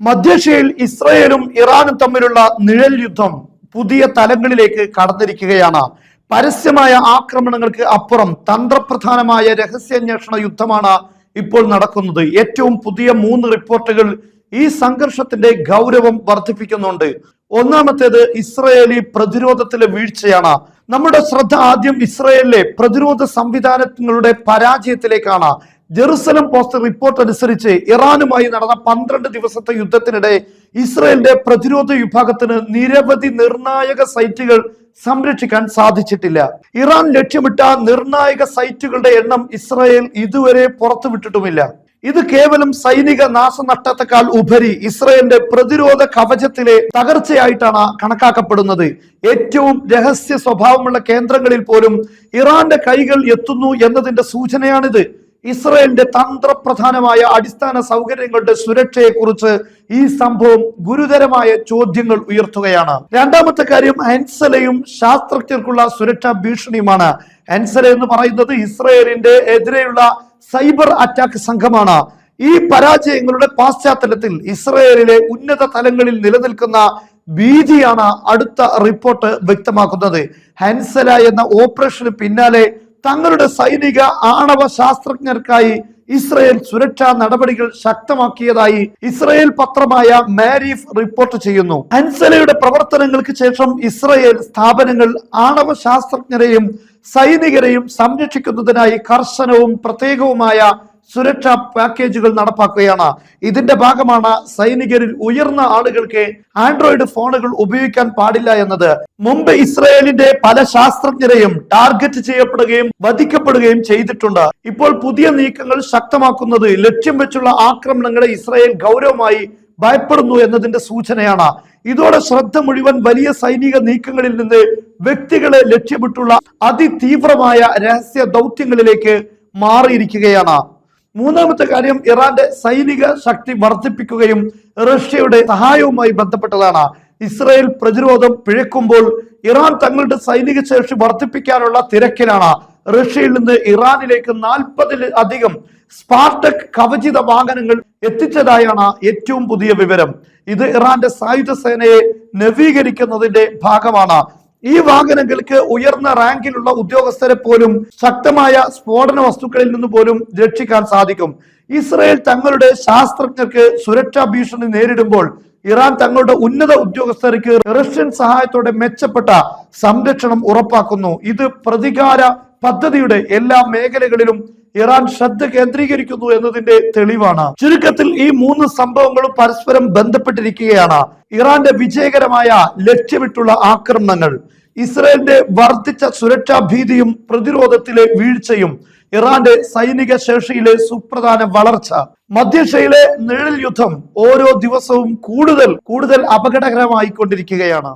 മധ്യേഷ്യയിൽ ഇസ്രയേലും ഇറാനും തമ്മിലുള്ള നിഴൽ യുദ്ധം പുതിയ തലങ്ങളിലേക്ക് കടന്നിരിക്കുകയാണ്. പരസ്യമായ ആക്രമണങ്ങൾക്ക് അപ്പുറം തന്ത്രപ്രധാനമായ രഹസ്യാന്വേഷണ യുദ്ധമാണ് ഇപ്പോൾ നടക്കുന്നത്. ഏറ്റവും പുതിയ മൂന്ന് റിപ്പോർട്ടുകൾ ഈ സംഘർഷത്തിന്റെ ഗൗരവം വർദ്ധിപ്പിക്കുന്നുണ്ട്. ഒന്നാമത്തേത് ഇസ്രയേലി പ്രതിരോധത്തിലെ വീഴ്ചയാണ്. നമ്മുടെ ശ്രദ്ധ ആദ്യം ഇസ്രയേലിലെ പ്രതിരോധ സംവിധാനങ്ങളുടെ പരാജയത്തിലേക്കാണ്. ജെറുസലം പോസ്റ്റ് റിപ്പോർട്ട് അനുസരിച്ച് ഇറാനുമായി നടന്ന പന്ത്രണ്ട് ദിവസത്തെ യുദ്ധത്തിനിടെ ഇസ്രയേലിന്റെ പ്രതിരോധ വിഭാഗത്തിന് നിരവധി നിർണായക സൈറ്റുകൾ സംരക്ഷിക്കാൻ സാധിച്ചിട്ടില്ല. ഇറാൻ ലക്ഷ്യമിട്ട നിർണായക സൈറ്റുകളുടെ എണ്ണം ഇസ്രയേൽ ഇതുവരെ പുറത്തുവിട്ടിട്ടുമില്ല. ഇത് കേവലം സൈനിക നാശനഷ്ടത്തെക്കാൾ ഉപരി ഇസ്രയേലിന്റെ പ്രതിരോധ കവചത്തിലെ തകർച്ചയായിട്ടാണ് കണക്കാക്കപ്പെടുന്നത്. ഏറ്റവും രഹസ്യ സ്വഭാവമുള്ള കേന്ദ്രങ്ങളിൽ പോലും ഇറാന്റെ കൈകൾ എത്തുന്നു എന്നതിന്റെ സൂചനയാണിത്. ഇസ്രയേലിന്റെ തന്ത്രപ്രധാനമായ അടിസ്ഥാന സൗകര്യങ്ങളുടെ സുരക്ഷയെക്കുറിച്ച് ഈ സംഭവം ഗുരുതരമായ ചോദ്യങ്ങൾ ഉയർത്തുകയാണ്. രണ്ടാമത്തെ കാര്യം ഹെൻസലയും ശാസ്ത്രജ്ഞർക്കുള്ള സുരക്ഷാ ഭീഷണിയുമാണ്. ഹെൻസല എന്ന് പറയുന്നത് ഇസ്രയേലിന്റെ എതിരെയുള്ള സൈബർ അറ്റാക്ക് സംഘമാണ്. ഈ പരാജയങ്ങളുടെ പശ്ചാത്തലത്തിൽ ഇസ്രയേലിലെ ഉന്നത തലങ്ങളിൽ നിലനിൽക്കുന്ന ഭീതിയാണ് അടുത്ത റിപ്പോർട്ട് വ്യക്തമാക്കുന്നത്. ഹെൻസല എന്ന ഓപ്പറേഷന് പിന്നാലെ തങ്ങളുടെ സൈനിക ആണവ ശാസ്ത്രജ്ഞർക്കായി ഇസ്രയേൽ സുരക്ഷാ നടപടികൾ ശക്തമാക്കിയതായി ഇസ്രയേൽ പത്രമായ മാരീഫ് റിപ്പോർട്ട് ചെയ്യുന്നു. അൻസലയുടെ പ്രവർത്തനങ്ങൾക്ക് ശേഷം ഇസ്രയേൽ സ്ഥാപനങ്ങൾ ആണവ ശാസ്ത്രജ്ഞരെയും സൈനികരെയും സംരക്ഷിക്കുന്നതിനായി കർശനവും പ്രത്യേകവുമായ സുരക്ഷാ പാക്കേജുകൾ നടപ്പാക്കുകയാണ്. ഇതിന്റെ ഭാഗമാണ് സൈനികരിൽ ഉയർന്ന ആളുകൾക്ക് ആൻഡ്രോയിഡ് ഫോണുകൾ ഉപയോഗിക്കാൻ പാടില്ല എന്നത്. മുമ്പ് ഇസ്രായേലിന്റെ പല ശാസ്ത്രജ്ഞരെയും ടാർഗറ്റ് ചെയ്യപ്പെടുകയും വധിക്കപ്പെടുകയും ചെയ്തിട്ടുണ്ട്. ഇപ്പോൾ പുതിയ നീക്കങ്ങൾ ശക്തമാക്കുന്നത് ലക്ഷ്യം വെച്ചുള്ള ആക്രമണങ്ങളെ ഇസ്രായേൽ ഗൗരവമായി ഭയപ്പെടുന്നു എന്നതിന്റെ സൂചനയാണ്. ഇതോടെ ശ്രദ്ധ മുഴുവൻ വലിയ സൈനിക നീക്കങ്ങളിൽ നിന്ന് വ്യക്തികളെ ലക്ഷ്യമിട്ടുള്ള അതിതീവ്രമായ രഹസ്യ ദൗത്യങ്ങളിലേക്ക് മാറിയിരിക്കുകയാണ്. മൂന്നാമത്തെ കാര്യം ഇറാന്റെ സൈനിക ശക്തി വർദ്ധിപ്പിക്കുകയും റഷ്യയുടെ സഹായവുമായി ബന്ധപ്പെട്ടതാണ്. ഇസ്രായേൽ പ്രതിരോധം പിഴക്കുമ്പോൾ ഇറാൻ തങ്ങളുടെ സൈനിക ശേഷി വർദ്ധിപ്പിക്കാനുള്ള തിരക്കിലാണ്. റഷ്യയിൽ നിന്ന് ഇറാനിലേക്ക് നാൽപ്പതിൽ അധികം സ്പാർട്ടക് കവചിത വാഹനങ്ങൾ എത്തിച്ചതായാണ് ഏറ്റവും പുതിയ വിവരം. ഇത് ഇറാന്റെ സായുധ സേനയെ നവീകരിക്കുന്നതിന്റെ ഭാഗമാണ്. ഈ വാഹനങ്ങൾക്ക് ഉയർന്ന റാങ്കിലുള്ള ഉദ്യോഗസ്ഥരെ പോലും ശക്തമായ സ്ഫോടന വസ്തുക്കളിൽ നിന്ന് പോലും രക്ഷിക്കാൻ സാധിക്കും. ഇസ്രയേൽ തങ്ങളുടെ ശാസ്ത്രജ്ഞർക്ക് സുരക്ഷാ ഭീഷണി നേരിടുമ്പോൾ ഇറാൻ തങ്ങളുടെ ഉന്നത ഉദ്യോഗസ്ഥർക്ക് റഷ്യൻ സഹായത്തോടെ മെച്ചപ്പെട്ട സംരക്ഷണം ഉറപ്പാക്കുന്നു. ഇത് പ്രതികാര പദ്ധതിയുടെ എല്ലാ മേഖലകളിലും ഇറാൻ ശ്രദ്ധ കേന്ദ്രീകരിക്കുന്നു എന്നതിന്റെ തെളിവാണ്. ചുരുക്കത്തിൽ ഈ മൂന്ന് സംഭവങ്ങളും പരസ്പരം ബന്ധപ്പെട്ടിരിക്കുകയാണ്. ഇറാന്റെ വിജയകരമായ ലക്ഷ്യമിട്ടുള്ള ആക്രമണങ്ങൾ ഇസ്രയേലിന്റെ വർദ്ധിച്ച സുരക്ഷാ ഭീതിയും പ്രതിരോധത്തിലെ വീഴ്ചയും ഇറാന്റെ സൈനിക ശേഷിയിലെ സുപ്രധാന വളർച്ച മധ്യേഷ്യയിലെ നിഴൽ യുദ്ധം ഓരോ ദിവസവും കൂടുതൽ കൂടുതൽ അപകടകരമായിക്കൊണ്ടിരിക്കുകയാണ്.